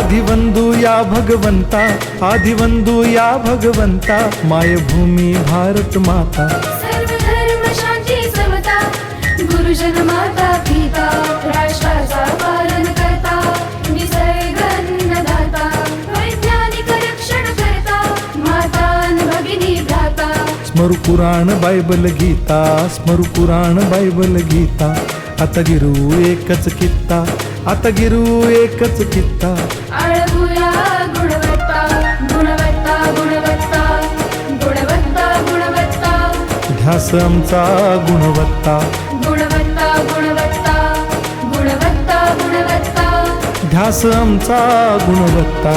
ಆದಿವಂದು ಯಾ ಭಗವಂತ ಆದಿವಂದು ಯಾ ಭಗವಂತ ಮಾಯಭೂಮಿ ಭಾರತ ಮಾತಾ गुरुजन माता पिता राष्ट्राचा पालन करता निसर्गन्नदाता वैज्ञानिक स्मरु पुराण गीता स्मरु पुराण गीता एकच आता गिरू एकच कित्ता आळगुया गुणवत्ता गुणवत्ता गुणवत्ता गुणवत्ता गुणवत्ता. ध्यास आमचा गुणवत्ता. गुणवत्ता गुणवत्ता गुणवत्ता गुणवत्ता. ध्यास आमचा गुणवत्ता.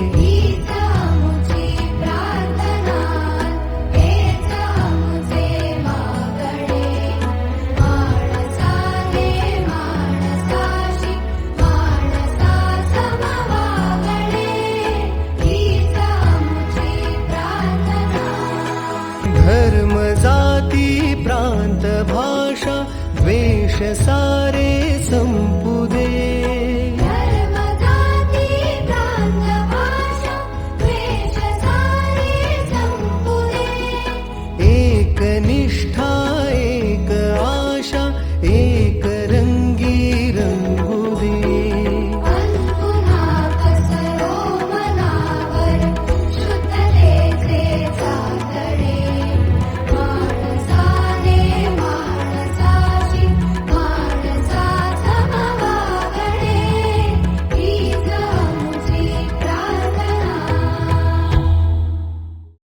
শেষায়